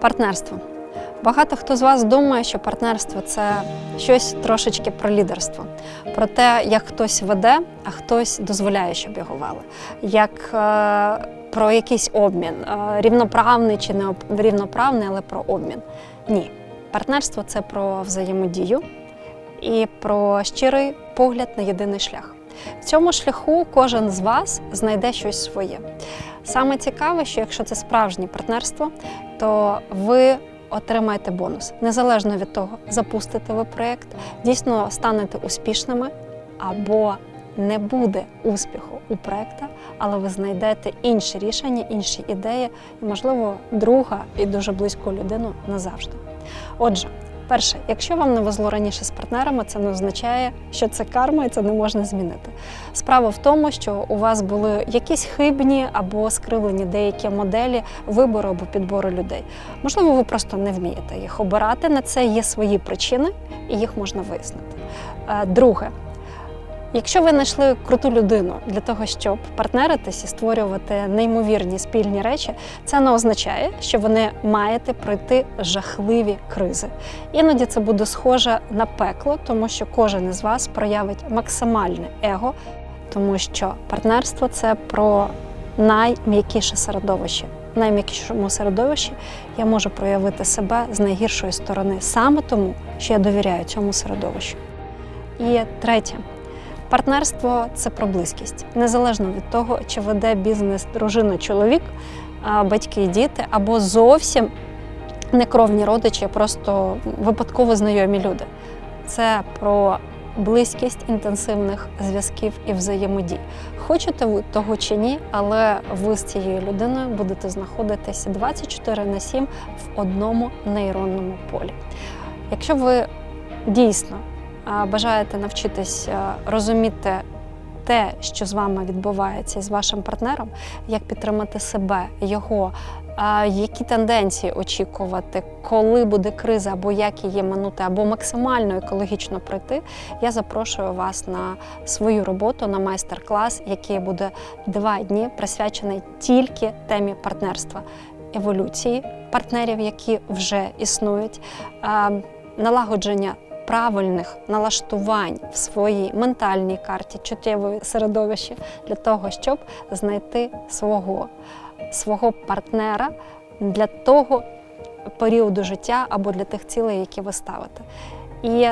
Партнерство. Багато хто з вас думає, що партнерство це щось трошечки про лідерство, про те, як хтось веде, а хтось дозволяє, щоб його вели, як е, про якийсь обмін, е, рівноправний чи не рівноправний, але про обмін. Ні, партнерство це про взаємодію і про щирий погляд на єдиний шлях. В цьому шляху кожен з вас знайде щось своє. Саме цікаве, що якщо це справжнє партнерство, то ви отримаєте бонус незалежно від того, запустите ви проєкт, дійсно станете успішними або не буде успіху у проєкта, але ви знайдете інші рішення, інші ідеї і, можливо, друга і дуже близьку людину назавжди. Отже, перше, якщо вам не везло раніше з партнерами, це не означає, що це карма і це не можна змінити. Справа в тому, що у вас були якісь хибні або скривлені деякі моделі вибору або підбору людей. Можливо, ви просто не вмієте їх обирати. На це є свої причини, і їх можна вияснити. Е, Друге. Якщо ви знайшли круту людину для того, щоб партнеритись і створювати неймовірні спільні речі, це не означає, що ви маєте пройти жахливі кризи. Іноді це буде схоже на пекло, тому що кожен із вас проявить максимальне его, тому що партнерство це про найм'якіше середовище. В найм'якішому середовищі я можу проявити себе з найгіршої сторони саме тому, що я довіряю цьому середовищу. І третє. Партнерство це про близькість, незалежно від того, чи веде бізнес дружина, чоловік, батьки діти, або зовсім не кровні родичі, просто випадково знайомі люди. Це про близькість інтенсивних зв'язків і взаємодій. Хочете ви того чи ні, але ви з цією людиною будете знаходитися 24 на 7 в одному нейронному полі. Якщо ви дійсно бажаєте навчитись розуміти те, що з вами відбувається і з вашим партнером, як підтримати себе, його, які тенденції очікувати, коли буде криза, або як її минути, або максимально екологічно пройти, я запрошую вас на свою роботу на майстер-клас, який буде два дні присвячений тільки темі партнерства, еволюції партнерів, які вже існують, налагодження правильних налаштувань в своїй ментальній карті, чуттєвої середовищі для того, щоб знайти свого, свого партнера для того періоду життя або для тих цілей, які ви ставите. І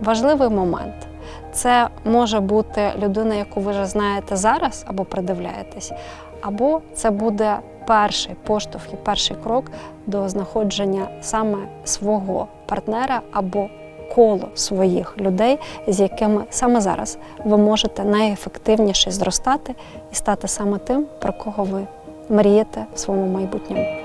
важливий момент це може бути людина, яку ви вже знаєте зараз або придивляєтесь, або це буде перший поштовх і перший крок до знаходження саме свого партнера або коло своїх людей, з якими саме зараз ви можете найефективніше зростати і стати саме тим, про кого ви мрієте в своєму майбутньому.